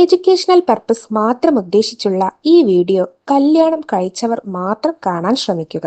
Educational purpose മാത്രം ഉദ്ദേശിച്ചുള്ള ഈ video കല്യാണം കഴിച്ചവർ മാത്രം കാണാൻ ശ്രമിക്കുക.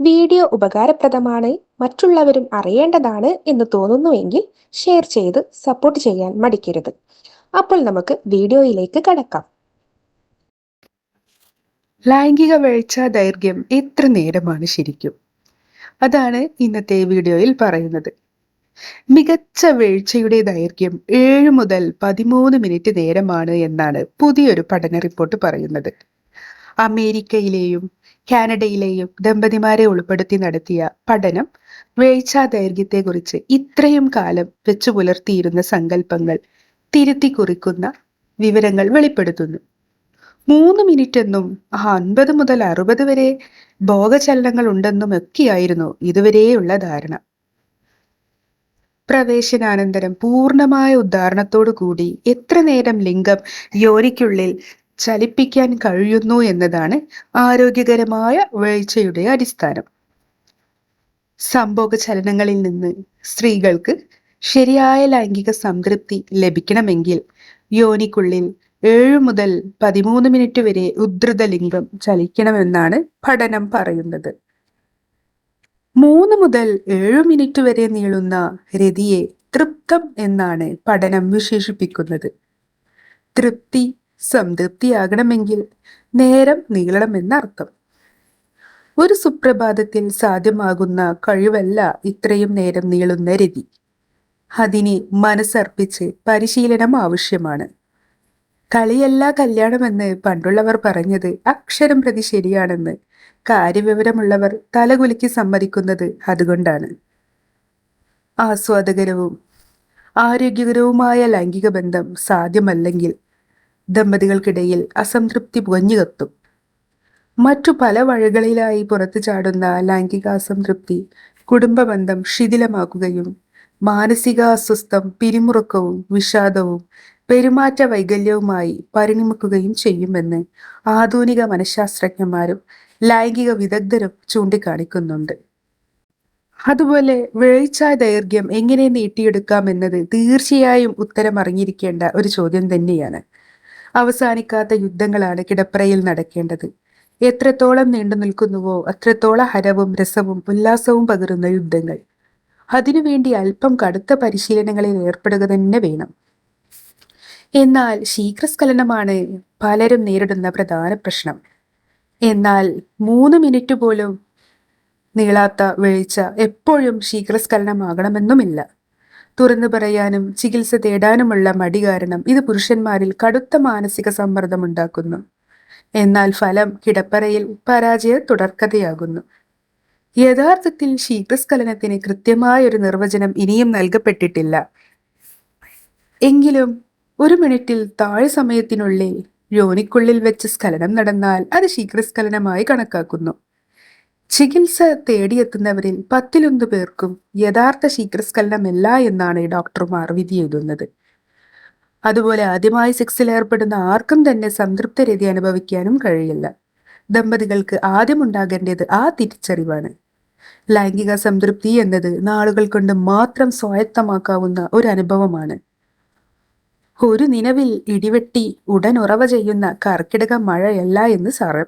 വീഡിയോ ഉപകാരപ്രദമാണ് മറ്റുള്ളവരും അറിയേണ്ടതാണ് എന്ന് തോന്നുന്നുവെങ്കിൽ ഷെയർ ചെയ്ത് സപ്പോർട്ട് ചെയ്യാൻ മടിക്കരുത്. അപ്പോൾ നമുക്ക് വീഡിയോയിലേക്ക് കടക്കാം. ലൈംഗിക വീഴ്ച ദൈർഘ്യം എത്ര നേരമാണ് ശരിക്കും. അതാണ് ഇന്നത്തെ വീഡിയോയിൽ പറയുന്നത്. മികച്ച വീഴ്ചയുടെ ദൈർഘ്യം ഏഴ് മുതൽ പതിമൂന്ന് മിനിറ്റ് നേരമാണ് എന്നാണ് പുതിയൊരു പഠന റിപ്പോർട്ട് പറയുന്നത്. അമേരിക്കയിലെയും കാനഡയിലെയും ദമ്പതിമാരെ ഉൾപ്പെടുത്തി നടത്തിയ പഠനം വീഴ്ചാ ദൈർഘ്യത്തെക്കുറിച്ച് ഇത്രയും കാലം വെച്ചു പുലർത്തിയിരുന്ന സങ്കല്പങ്ങൾ തിരുത്തി കുറിക്കുന്ന വിവരങ്ങൾ വെളിപ്പെടുത്തുന്നു. മൂന്ന് മിനിറ്റ് എന്നും അൻപത് മുതൽ അറുപത് വരെ ഭോഗചലനങ്ങൾ ഉണ്ടെന്നും ഒക്കെയായിരുന്നു ഇതുവരെയുള്ള ധാരണ. പ്രവേശനാനന്തരം പൂർണമായ ഉദ്ധാരണത്തോടു കൂടി എത്ര നേരം ലിംഗം യോനിക്കുള്ളിൽ ചലിപ്പിക്കാൻ കഴിയുന്നു എന്നതാണ് ആരോഗ്യകരമായ വീഴ്ചയുടെ അടിസ്ഥാനം. സംഭോഗ ചലനങ്ങളിൽ നിന്ന് സ്ത്രീകൾക്ക് ശരിയായ ലൈംഗിക സംതൃപ്തി ലഭിക്കണമെങ്കിൽ യോനിക്കുള്ളിൽ ഏഴു മുതൽ പതിമൂന്ന് മിനിറ്റ് വരെ ഉദ്ധൃത ലിംഗം ചലിക്കണമെന്നാണ് പഠനം പറയുന്നത്. മൂന്ന് മുതൽ ഏഴ് മിനിറ്റ് വരെ നീളുന്ന രതിയെ തൃപ്തം എന്നാണ് പഠനം വിശേഷിപ്പിക്കുന്നത്. തൃപ്തി സംതൃപ്തിയാകണമെങ്കിൽ നേരം നീളണമെന്നർത്ഥം. ഒരു സുപ്രഭാതത്തിൽ സാധ്യമാകുന്ന കഴിവല്ല ഇത്രയും നേരം നീളുന്ന രതി. അതിന് മനസ്സർപ്പിച്ച് പരിശീലനം ആവശ്യമാണ്. കളിയല്ല കല്യാണമെന്ന് പണ്ടുള്ളവർ പറഞ്ഞത് അക്ഷരം പ്രതി ശരിയാണെന്ന്. കാര്യവിവരമുള്ളവർ തലകുലുക്കി സമ്മതിക്കുന്നത് അതുകൊണ്ടാണ്. ആസ്വാദകരവും ആരോഗ്യകരവുമായ ലൈംഗിക ബന്ധം സാധ്യമല്ലെങ്കിൽ ദമ്പതികൾക്കിടയിൽ അസംതൃപ്തി പുകഞ്ഞുകത്തും മറ്റു പല വഴികളിലായി പുറത്തു ചാടുന്ന ലൈംഗിക അസംതൃപ്തി കുടുംബബന്ധം ശിഥിലമാക്കുകയും മാനസിക അസ്വസ്ഥം പിരിമുറുക്കവും വിഷാദവും പെരുമാറ്റ വൈകല്യവുമായി പരിണമിക്കുകയും ചെയ്യുമെന്ന് ആധുനിക മനഃശാസ്ത്രജ്ഞന്മാരും ലൈംഗിക വിദഗ്ധരും ചൂണ്ടിക്കാണിക്കുന്നുണ്ട്. അതുപോലെ വേഴ്ച ദൈർഘ്യം എങ്ങനെ നീട്ടിയെടുക്കാം എന്നത് തീർച്ചയായും ഉത്തരം അറിഞ്ഞിരിക്കേണ്ട ഒരു ചോദ്യം തന്നെയാണ്. അവസാനിക്കാത്ത യുദ്ധങ്ങളാണ് കിടപ്പറയിൽ നടക്കേണ്ടത്. എത്രത്തോളം നീണ്ടു നിൽക്കുന്നുവോ അത്രത്തോളം ഹരവും രസവും ഉല്ലാസവും പകരുന്ന യുദ്ധങ്ങൾ. അതിനുവേണ്ടി അല്പം കടുത്ത പരിശീലനങ്ങളിൽ ഏർപ്പെടുക തന്നെ വേണം. എന്നാൽ ശീഘ്രസ്ഖലനമാണ് പലരും നേരിടുന്ന പ്രധാന പ്രശ്നം. എന്നാൽ മൂന്ന് മിനിറ്റ് പോലും നീളാത്ത വീഴ്ച എപ്പോഴും ശീഘ്രസ്ഖലനമാകണമെന്നുമില്ല. തുറന്നു പറയാനും ചികിത്സ തേടാനുമുള്ള മടി കാരണം ഇത് പുരുഷന്മാരിൽ കടുത്ത മാനസിക സമ്മർദ്ദം ഉണ്ടാക്കുന്നു. എന്നാൽ ഫലം കിടപ്പറയിൽ പരാജയ തുടർക്കഥയാകുന്നു. യഥാർത്ഥത്തിൽ ശീഘ്രസ്ഖലനത്തിന് കൃത്യമായ ഒരു നിർവചനം ഇനിയും നൽകപ്പെട്ടിട്ടില്ല. എങ്കിലും ഒരു മിനിറ്റിൽ താഴെ സമയത്തിനുള്ളിൽ യോനിക്കുള്ളിൽ വെച്ച് സ്ഖലനം നടന്നാൽ അത് ശീഘ്രസ്ഖലനമായി കണക്കാക്കുന്നു. ചികിത്സ തേടിയെത്തുന്നവരിൽ പത്തിലൊന്ന് പേർക്കും യഥാർത്ഥ ശീഘ്രസ്ഖലനമല്ല എന്നാണ് ഡോക്ടർമാർ വിധി എഴുതുന്നത്. അതുപോലെ ആദ്യമായി സെക്സിൽ ഏർപ്പെടുന്ന ആർക്കും തന്നെ സംതൃപ്ത രതി അനുഭവിക്കാനും കഴിയില്ല. ദമ്പതികൾക്ക് ആദ്യം ഉണ്ടാകേണ്ടത് ആ തിരിച്ചറിവാണ്. ലൈംഗിക സംതൃപ്തി എന്നത് നാളുകൾ കൊണ്ട് മാത്രം സ്വായത്തമാക്കാവുന്ന ഒരു അനുഭവമാണ്. ഒരു നിലവിൽ ഇടിവെട്ടി ഉടൻ ഉറവ ചെയ്യുന്ന കർക്കിടക മഴയല്ല എന്ന് സാറ്.